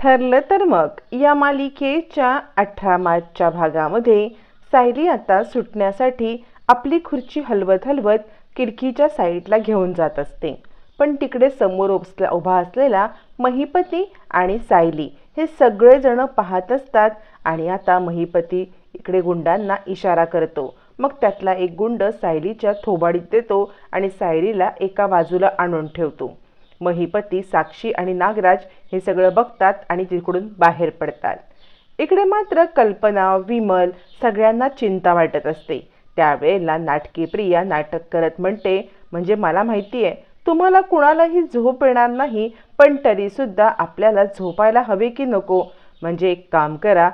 ठरलं तर मग या मालिकेच्या अठरा मार्चच्या भागामध्ये सायली आता सुटण्यासाठी आपली खुर्ची हलवत हलवत खिडकीच्या साईडला घेऊन जात असते. पण तिकडे समोर उभसला उभा असलेला महिपती आणि सायली हे सगळेजण पाहत असतात आणि आता महिपती इकडे गुंडांना इशारा करतो. मग त्यातला एक गुंड सायलीच्या थोबाडीत देतो आणि सायलीला एका बाजूला आणून ठेवतो. महीपती साक्षी आणि नागराज हे सगळं बघतात आणि तिकडून बाहेर पडतात. इकडे मात्र कल्पना विमल सगळ्यांना चिंता वाटत असते. त्यावेळेला नाटकी प्रिया नाटक करत म्हणते म्हणजे मला माहिती आहे तुम्हाला कुणालाही झोप येणार नाही पण तरीसुद्धा आपल्याला झोपायला हवे की नको? म्हणजे एक काम करा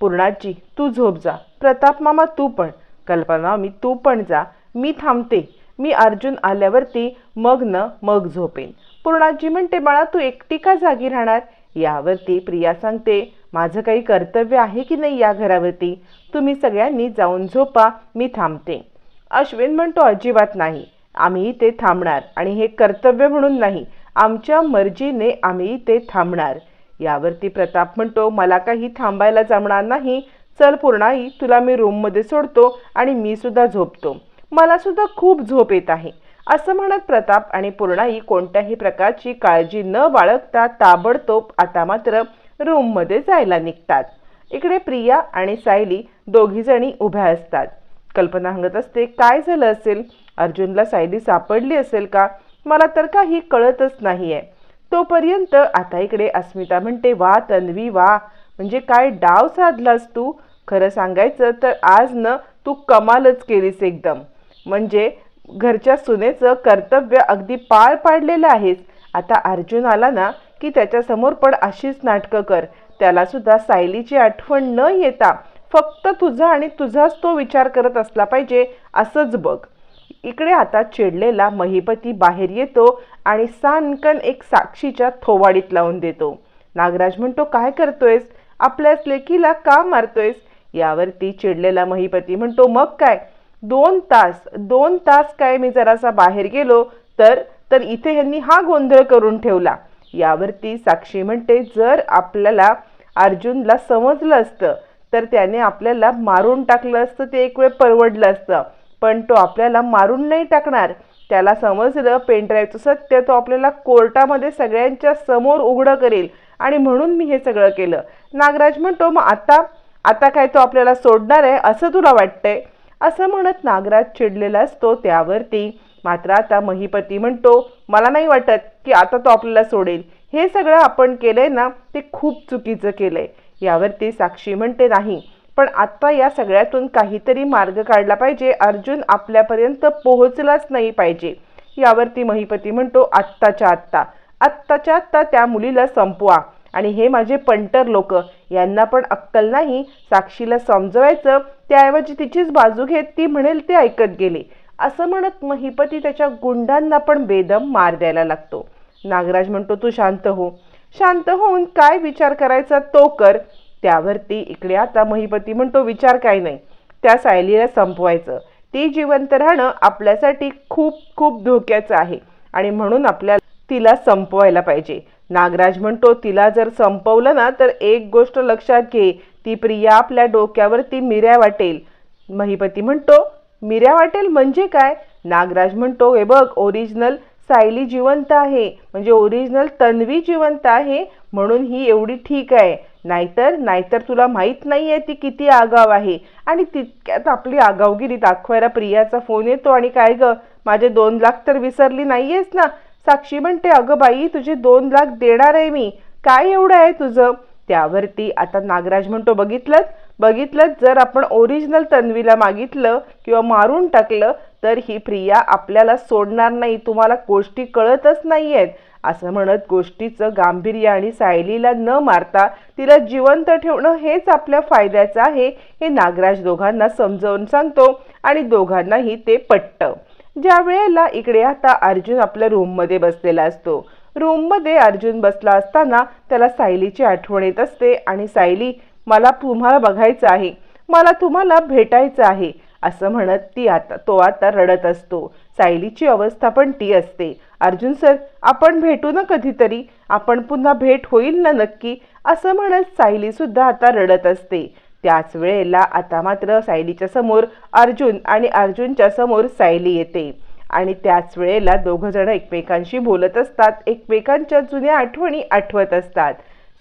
पूर्णाजी तू झोप जा. प्रताप मामा तू पण. कल्पना मी तू पण जा. मी थांबते. मी अर्जुन आल्यावरती मग न मग झोपेन. पूर्णाजी म्हणते बाळा तू एकटी का जागी राहणार? यावरती प्रिया सांगते माझं काही कर्तव्य आहे की नाही या घरावरती? तुम्ही सगळ्यांनी जाऊन झोपा मी थांबते. अश्विन म्हणतो अजिबात नाही. आम्ही ते थांबणार आणि हे कर्तव्य म्हणून नाही. आमच्या मर्जीने आम्ही ते थांबणार. यावरती प्रताप म्हणतो मला काही थांबायला जमणार नाही. चल पूर्णाई तुला मी रूममध्ये सोडतो आणि मी सुद्धा झोपतो. मला सुद्धा खूप झोप येत आहे. असं म्हणत प्रताप आणि पूर्णाई कोणत्याही प्रकारची काळजी न बाळगता ताबडतोब आता मात्र रूममध्ये जायला निघतात. इकडे प्रिया आणि सायली दोघीजणी उभ्या असतात. कल्पना हंगत असते काय झालं असेल? अर्जुनला सायली सापडली असेल का? मला तर काही कळतच नाही आहे तोपर्यंत आता इकडे अस्मिता म्हणते वा तन्वी वा म्हणजे काय डाव साधलास तू? खरं सांगायचं तर आज न तू कमालच केलीस एकदम. म्हणजे घरच्या सुनेचं कर्तव्य अगदी पार पाडलेलं आहेस. आता अर्जुन आला ना की त्याच्यासमोर पण अशीच नाटकं कर. त्यालासुद्धा सायलीची आठवण न येता फक्त तुझा आणि तुझाच तो विचार करत असला पाहिजे असंच बघ. इकडे आता चिडलेला महिपती बाहेर येतो आणि सानकन एक साक्षीच्या थोवाडीत लावून देतो. नागराज म्हणतो काय करतोयस? आपल्याच लेकीला का मारतोयस? यावरती चिडलेला महिपती म्हणतो मग काय? दोन तास दोन तास काय मी जरासा बाहेर गेलो तर तर इथे ह्यांनी हा गोंधळ करून ठेवला. यावरती साक्षी म्हणते जर आपल्याला अर्जुनला समजलं असतं तर त्याने आपल्याला मारून टाकलं असतं ते एक वेळ परवडलं असतं. पण तो आपल्याला मारून नाही टाकणार. त्याला समजलं पेनड्राईव्हचं सत्य तो आपल्याला कोर्टामध्ये सगळ्यांच्या समोर उघडं करेल. आणि म्हणून मी हे सगळं केलं. नागराज म्हणतो मग आता आता काय तो आपल्याला सोडणार आहे असं तुला वाटतंय? असं म्हणत नागराज चिडलेला असतो त्यावरती. मात्र आता महिपती म्हणतो मला नाही वाटत की आता तो आपल्याला सोडेल. हे सगळं आपण केलंय ना ते खूप चुकीचं केलंय. यावरती साक्षी म्हणते नाही पण आत्ता या सगळ्यातून काहीतरी मार्ग काढला पाहिजे. अर्जुन आपल्यापर्यंत पोहोचलाच नाही पाहिजे. यावरती महिपती म्हणतो आत्ताच्या आत्ता. आत्ताच्या आत्ता त्या मुलीला संपवा. आणि हे माझे पंटर लोक. यांना पण अक्कल नाही. साक्षीला समजवायचं. त्याऐवजी तिचीच बाजू घेत ती म्हणेल ते ऐकत गेले. असं म्हणत महिपती त्याच्या गुंडांना पण बेदम मार द्यायला लागतो. नागराज म्हणतो तू शांत हो. शांत होऊन काय विचार करायचा तो कर. त्यावरती इकडे आता महिपती म्हणतो विचार काय नाही. त्या सायलीला संपवायचं. ती जिवंत राहणं आपल्यासाठी खूप खूप धोक्याचं आहे आणि म्हणून आपल्या तिला संपवायला पाहिजे. नागराज म्हणतो तिला जर संपवलं ना तर एक गोष्ट लक्षात घे. ती प्रिया आपल्या डोक्यावरती मिऱ्या वाटेल. महिपती म्हणतो मिऱ्या वाटेल म्हणजे काय? नागराज म्हणतो हे बघ ओरिजिनल सायली जिवंत आहे. म्हणजे ओरिजिनल तन्वी जिवंत आहे म्हणून ही एवढी ठीक आहे. नाहीतर नाहीतर तुला माहीत नाही आहे ती किती आगाव आहे. आणि तितक्यात आपली आगावगिरी दाखवायला प्रियाचा फोन येतो आणि काय ग माझे दोन लाख तर विसरली नाही आहेस ना? साक्षी म्हणते अगं बाई तुझे दोन लाख देणार आहे मी. काय एवढं आहे तुझं? त्यावरती आता नागराज म्हणतो बघितलं बघितलं जर आपण ओरिजिनल तन्वीला मागितलं किंवा मारून टाकलं तर ही प्रिया आपल्याला सोडणार नाही. तुम्हाला गोष्टी कळतच नाही आहेत असं म्हणत गोष्टीचं गांभीर्य आणि सायलीला न मारता तिला जिवंत ठेवणं हेच आपल्या फायद्याचं आहे हे नागराज दोघांना समजावून सांगतो आणि दोघांनाही ते पटतं. ज्या वेळेला इकडे आता अर्जुन आपल्या रूममध्ये बसलेला असतो रूममध्ये अर्जुन बसला असताना त्याला सायलीची आठवण येत असते आणि सायली मला तुम्हाला बघायचं आहे. मला तुम्हाला भेटायचं आहे. असं म्हणत ती आता तो आता रडत असतो. सायलीची अवस्था पण ती असते. अर्जुन सर आपण भेटू ना कधीतरी? आपण पुन्हा भेट होईल ना नक्की? असं म्हणत सायलीसुद्धा आता रडत असते. त्याच वेळेला आता मात्र सायलीच्या समोर अर्जुन आणि अर्जुनच्या समोर सायली येते. आणि त्याच वेळेला दोघं जण एकमेकांशी बोलत असतात. एकमेकांच्या जुन्या आठवणी आठवत असतात.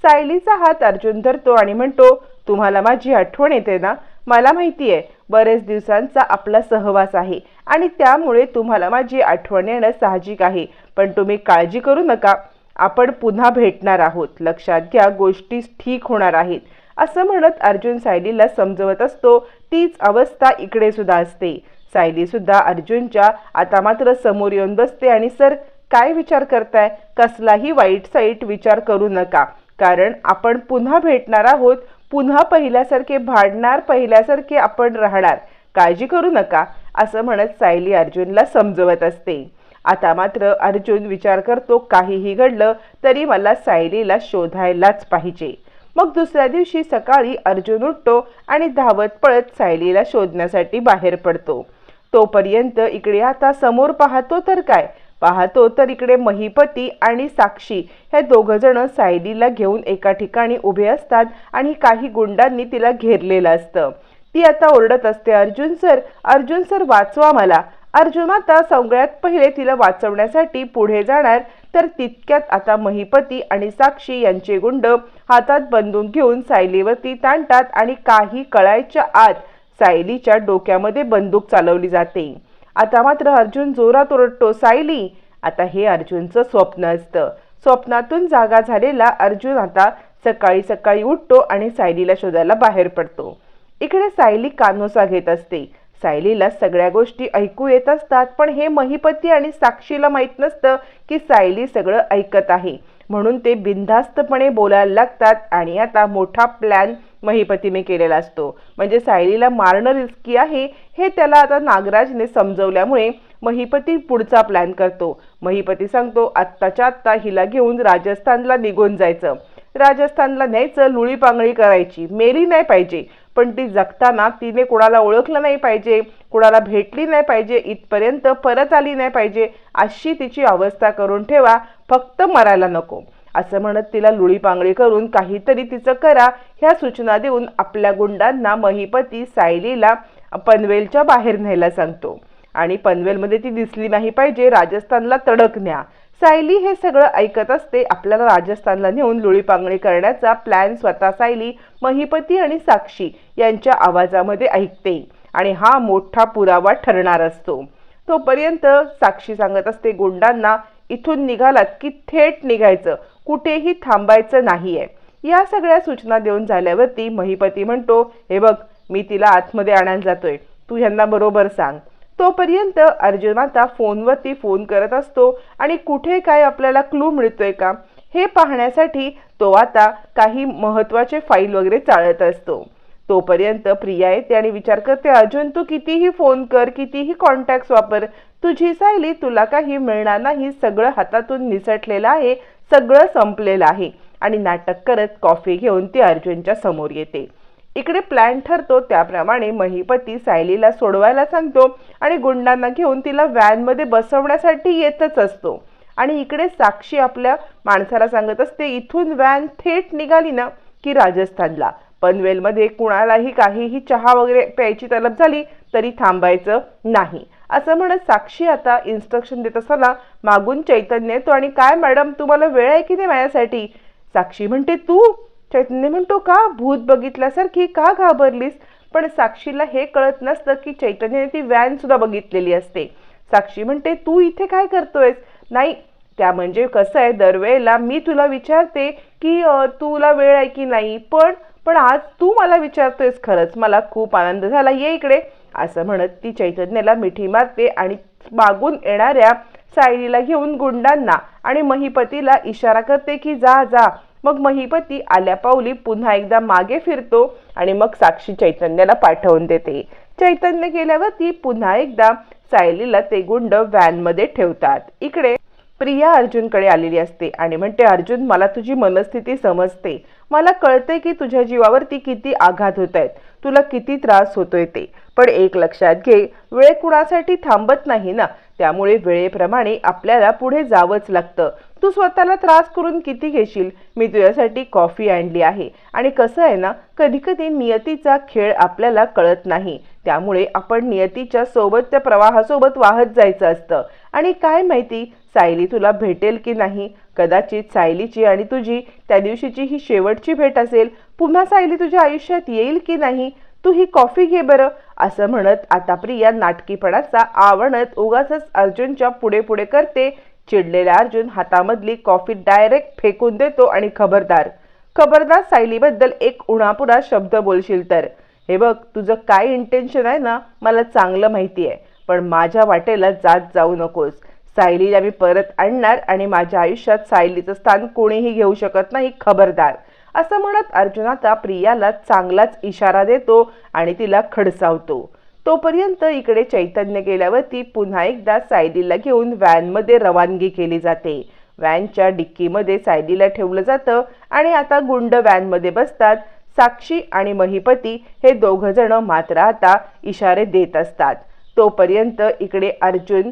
सायलीचा हात अर्जुन धरतो आणि म्हणतो तुम्हाला माझी आठवण येते ना? मला माहिती आहे बरेच दिवसांचा आपला सहवास आहे आणि त्यामुळे तुम्हाला माझी आठवण येणं साहजिक आहे. पण तुम्ही काळजी करू नका. आपण पुन्हा भेटणार आहोत. लक्षात घ्या गोष्टी ठीक होणार आहेत. असं म्हणत अर्जुन सायलीला समजवत असतो. तीच अवस्था इकडे सुद्धा असते. सायलीसुद्धा अर्जुनच्या आता मात्र समोर येऊन बसते आणि सर काय विचार करताय? कसलाही वाईट साईट विचार करू नका. कारण आपण पुन्हा भेटणार आहोत पुन्हा पहिल्यासारखे भांडणार पहिल्यासारखे आपण राहणार. काळजी करू नका असं म्हणत सायली अर्जुनला समजवत असते. आता मात्र अर्जुन विचार करतो काहीही घडलं तरी मला सायलीला शोधायलाच पाहिजे. मग दुसऱ्या दिवशी सकाळी अर्जुन उठतो आणि धावत पळत सायलीला शोधण्यासाठी बाहेर पडतो. तोपर्यंत इकडे आता समोर पाहतो तर काय? पाहतो तर इकडे महिपती आणि साक्षी हे दोघंजणं सायलीला घेऊन एका ठिकाणी उभे असतात आणि काही गुंडांनी तिला घेरलेलं असतं. ती आता ओरडत असते अर्जुन सर अर्जुन सर वाचवा मला. अर्जुन आता सगळ्यात पहिले तिला वाचवण्यासाठी पुढे जाणार. तर तितक्यात आता महिपती आणि साक्षी यांचे गुंड हातात बंदूक घेऊन सायलीवरती ताणतात आणि काही कळायच्या आत सायलीच्या डोक्यामध्ये बंदूक चालवली जाते. आता मात्र अर्जुन जोरात ओरडतो सायली! आता हे अर्जुनचं स्वप्न असतं. स्वप्नातून जागा झालेला अर्जुन आता सकाळी सकाळी उठतो आणि सायलीला शोधायला बाहेर पडतो. इकडे सायली कानोसा घेत असते. सायलीला सगळ्या गोष्टी ऐकू येत असतात पण हे महिपती आणि साक्षीला माहीत नसतं की सायली सगळं ऐकत आहे. म्हणून ते बिनधास्तपणे बोलायला लागतात आणि आता मोठा प्लॅन महिपतीने केलेला असतो. म्हणजे सायलीला मारणं रिस्की आहे हे त्याला आता नागराजने समजवल्यामुळे महिपती पुढचा प्लॅन करतो. महिपती सांगतो आत्ताच्या आत्ता हिला घेऊन राजस्थानला निघून जायचं. राजस्थानला न्यायचं लुळीपांगळी करायची. मेली नाही पाहिजे. पण ती जगताना तिने कोणाला ओळखलं नाही पाहिजे कोणाला भेटली नाही पाहिजे इथपर्यंत परत आली नाही पाहिजे अशी तिची अवस्था करून ठेवा. फक्त मरायला नको. असं म्हणत तिला लुळीपांगळी करून काहीतरी तिचं करा ह्या सूचना देऊन आपल्या गुंडांना महिपती सायलीला पनवेलच्या बाहेर न्यायला सांगतो. आणि पनवेलमध्ये ती दिसली नाही पाहिजे राजस्थानला तडक न्या. सायली हे सगळं ऐकत असते आपल्याला राजस्थानला नेऊन लुळीपांगणी करण्याचा प्लॅन स्वतः सायली महिपती आणि साक्षी यांच्या आवाजामध्ये ऐकते. आणि हा मोठा पुरावा ठरणार असतो. तोपर्यंत साक्षी सांगत असते गुंडांना इथून निघालात की थेट निघायचं. कुठेही थांबायचं नाहीये. या सगळ्या सूचना देऊन झाल्यावरती महिपती म्हणतो हे बघ मी तिला आतमध्ये आणायला जातोय. तू ह्यांना बरोबर सांग. तोपर्यंत अर्जुन आता फोनवरती फोन करत असतो आणि कुठे काय आपल्याला क्लू मिळतोय का? हे पाहण्यासाठी तो आता काही महत्त्वाचे फाईल वगैरे चाळत असतो. तोपर्यंत प्रिया येते आणि विचार करते अर्जुन तू कितीही फोन कर कितीही कॉन्टॅक्ट वापर तुझी सायली तुला काही मिळणार नाही सगळं हातातून निसटलेलं आहे सगळं संपलेलं आहे आणि नाटक करत कॉफी घेऊन ती अर्जुनच्या समोर येते. इकडे प्लॅन ठरतो त्याप्रमाणे महिपती सायलीला सोडवायला सांगतो आणि गुंडांना घेऊन तिला व्हॅनमध्ये बसवण्यासाठी येतच असतो. आणि इकडे साक्षी आपल्या माणसाला सांगत असते इथून व्हॅन थेट निघाली ना की राजस्थानला. पनवेलमध्ये कुणालाही काहीही चहा वगैरे प्यायची तलब झाली तरी थांबायचं नाही. असं म्हणत साक्षी आता इन्स्ट्रक्शन देत असताना मागून चैतन्य येतो आणि काय मॅडम तुम्हाला वेळ आहे की नाही माझ्यासाठी? साक्षी म्हणते तू? चैतन्य म्हणतो का? भूत बघितल्यासारखी का घाबरलीस? पण साक्षीला हे कळत नसतं की चैतन्याने ती व्हॅन सुद्धा बघितलेली असते. साक्षी म्हणते तू इथे काय करतोयस? नाही त्या म्हणजे कसं आहे दरवेळेला मी तुला विचारते की तुला वेळ आहे की नाही? पण पण आज तू मला विचारतोयस खरंच. मला खूप आनंद झाला. ये इकडे. असं म्हणत ती चैतन्याला मिठी मारते आणि मागून येणाऱ्या सायलीला घेऊन गुंडांना आणि महिपतीला इशारा करते की जा जा. मग महिपती आल्या पावली पुन्हा एकदा मागे फिरतो आणि मग साक्षी चैतन्याला पाठवून देते. चैतन्य गेल्यावर ती पुन्हा एकदा सायलीला ते गुंड व्हॅनमध्ये ठेवतात. इकडे प्रिया अर्जुनकडे आलेली असते आणि म्हणते अर्जुन मला तुझी मनस्थिती समजते. मला कळते की तुझ्या जीवावरती किती आघात होत आहेत. तुला किती त्रास होतोय ते. पण एक लक्षात घे वेळ कुणासाठी थांबत नाही ना? त्यामुळे वेळेप्रमाणे आपल्याला पुढे जावंच लागतं. तू स्वतःला त्रास करून किती घेशील? मी तुझ्यासाठी कॉफी आणली आहे. आणि कसं आहे ना कधी कधी नियतीचा खेळ आपल्याला कळत नाही. त्यामुळे आपण नियतीच्या सोबतच्या प्रवाहासोबत वाहत जायचं असतं. आणि काय माहिती सायली तुला भेटेल की नाही? कदाचित सायलीची आणि तुझी त्या दिवशीची ही शेवटची भेट असेल. पुन्हा सायली तुझ्या आयुष्यात येईल की नाही? तू ही कॉफी घे बरं असं म्हणत आता प्रिया नाटकीपणाचा आवणत उगाच अर्जुनच्या पुढे पुढे करते. चिडलेला अर्जुन हातामधली कॉफी डायरेक्ट फेकून देतो आणि खबरदार. खबरदार सायलीबद्दल एक उणापुरा शब्द बोलशील तर. हे बघ तुझं काय इंटेन्शन आहे ना मला चांगलं माहिती आहे पण माझ्या वाटेला जात जाऊ नकोस. सायलीला मी परत आणणार आणि माझ्या आयुष्यात सायलीचं स्थान कोणीही घेऊ शकत नाही खबरदार. असं म्हणत अर्जुन आता प्रियाला चांगलाच इशारा देतो आणि तिला खडसावतो. तोपर्यंत इकडे चैतन्य गेल्यावरती पुन्हा एकदा सायलीला घेऊन व्हॅनमध्ये रवानगी केली जाते. व्हॅनच्या डिक्कीमध्ये सायलीला ठेवलं जातं आणि आता गुंड व्हॅनमध्ये बसतात. साक्षी आणि महिपती हे दोघंजणं जण मात्र आता इशारे देत असतात. तोपर्यंत इकडे अर्जुन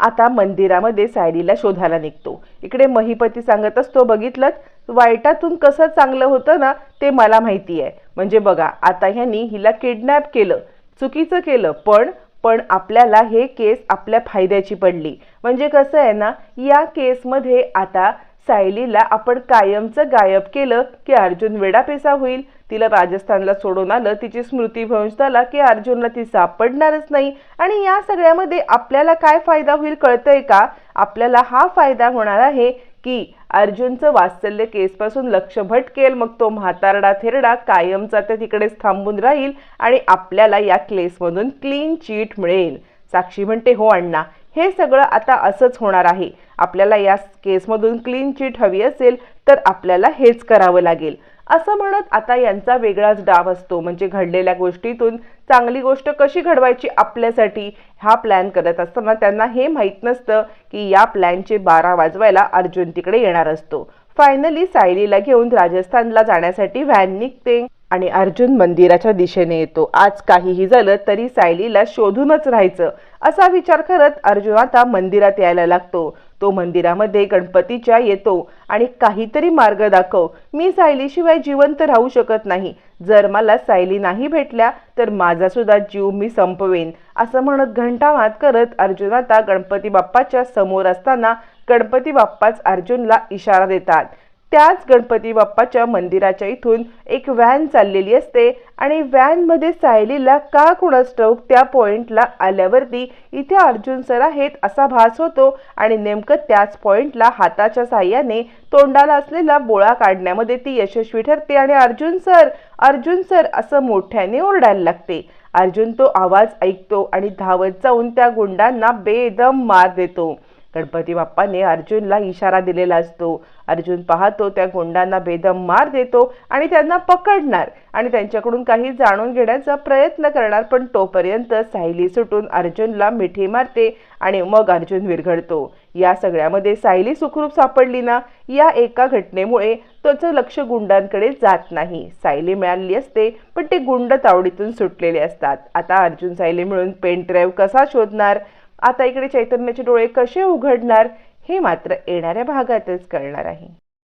आता मंदिरामध्ये सायलीला शोधायला निघतो. इकडे महिपती सांगत असतो बघितलं वाईटातून कसं चांगलं होतं ना ते मला माहिती आहे. म्हणजे बघा आता ह्यांनी हिला किडनॅप केलं चुकीचं केलं पण पण आपल्याला हे केस आपल्या फायद्याची पडली. म्हणजे कसं आहे ना या केसमध्ये आता सायलीला आपण कायमचं गायब केलं की अर्जुन वेडापेसा होईल. तिला राजस्थानला सोडून आलं तिची स्मृतीभ्रंश झाला की अर्जुनला ती सापडणारच नाही. आणि या सगळ्यामध्ये आपल्याला काय फायदा होईल कळतंय का? आपल्याला हा फायदा होणार आहे की अर्जुनचं वात्सल्य केसपासून लक्ष भटकेल मग तो म्हातारडा थेरडा कायमचा त्या तिकडेच थांबून राहील आणि आपल्याला या केसमधून क्लीन चीट मिळेल. साक्षी म्हणते हो अण्णा हे सगळं आता असंच होणार आहे. आपल्याला या केसमधून क्लीन चीट हवी असेल तर आपल्याला हेच करावं लागेल. असं म्हणत आता यांचा वेगळाच डाव असतो. म्हणजे घडलेल्या गोष्टीतून चांगली गोष्ट कशी घडवायची आपल्यासाठी हा प्लॅन करत असताना त्यांना हे माहीत नसतं की या प्लॅनचे बारा वाजवायला अर्जुन तिकडे येणार असतो. फायनली सायलीला घेऊन राजस्थानला जाण्यासाठी व्हॅन निघते. आणि अर्जुन मंदिराच्या दिशेने येतो. आज काहीही झालं तरी सायलीला शोधूनच राहायचं. असा विचार करत अर्जुन आता मंदिरात यायला लागतो. तो मंदिरामध्ये गणपतीच्या येतो आणि काहीतरी मार्ग दाखव. मी सायलीशिवाय जिवंत राहू शकत नाही. जर मला सायली नाही भेटल्या तर माझा सुद्धा जीव मी संपवेन. असं म्हणत घंटावाद करत अर्जुन आता गणपती बाप्पाच्या समोर असताना गणपती बाप्पाच अर्जुनला इशारा देतात. त्याच गणपती बाप्पाच्या मंदिराच्या इथून एक व्हॅन चाललेली असते आणि व्हॅनमध्ये सायलीला का कुणास ठाऊक त्या पॉईंटला आल्यावरती इथे अर्जुन सर आहेत असा भास होतो आणि नेमकं त्याच पॉईंटला हाताच्या साह्याने तोंडाला असलेला बोळा काढण्यामध्ये ती यशस्वी ठरते आणि अर्जुन सर अर्जुन सर असं मोठ्याने ओरडायला लागते. अर्जुन तो आवाज ऐकतो आणि धावत जाऊन त्या गुंडांना बेदम मार देतो. गणपती बाप्पाने अर्जुनला इशारा दिलेला असतो. अर्जुन पाहतो त्या गुंडांना बेदम मार देतो आणि त्यांना पकडणार आणि त्यांच्याकडून काही जाणून घेण्याचा प्रयत्न करणार पण तोपर्यंत सायली सुटून अर्जुनला मिठी मारते आणि मग अर्जुन विरघडतो या सगळ्यामध्ये सायली सुखरूप सापडली ना? या एका घटनेमुळे त्याचं लक्ष गुंडांकडे जात नाही. सायली मिळाली असते पण ते गुंड तावडीतून सुटलेले असतात. आता अर्जुन सायली मिळून पेन ड्राईव्ह कसा शोधणार? आता इकडे चैतन्याचे डोळे कसे उघडणार हे मात्र येणाऱ्या भागातच कळणार आहे.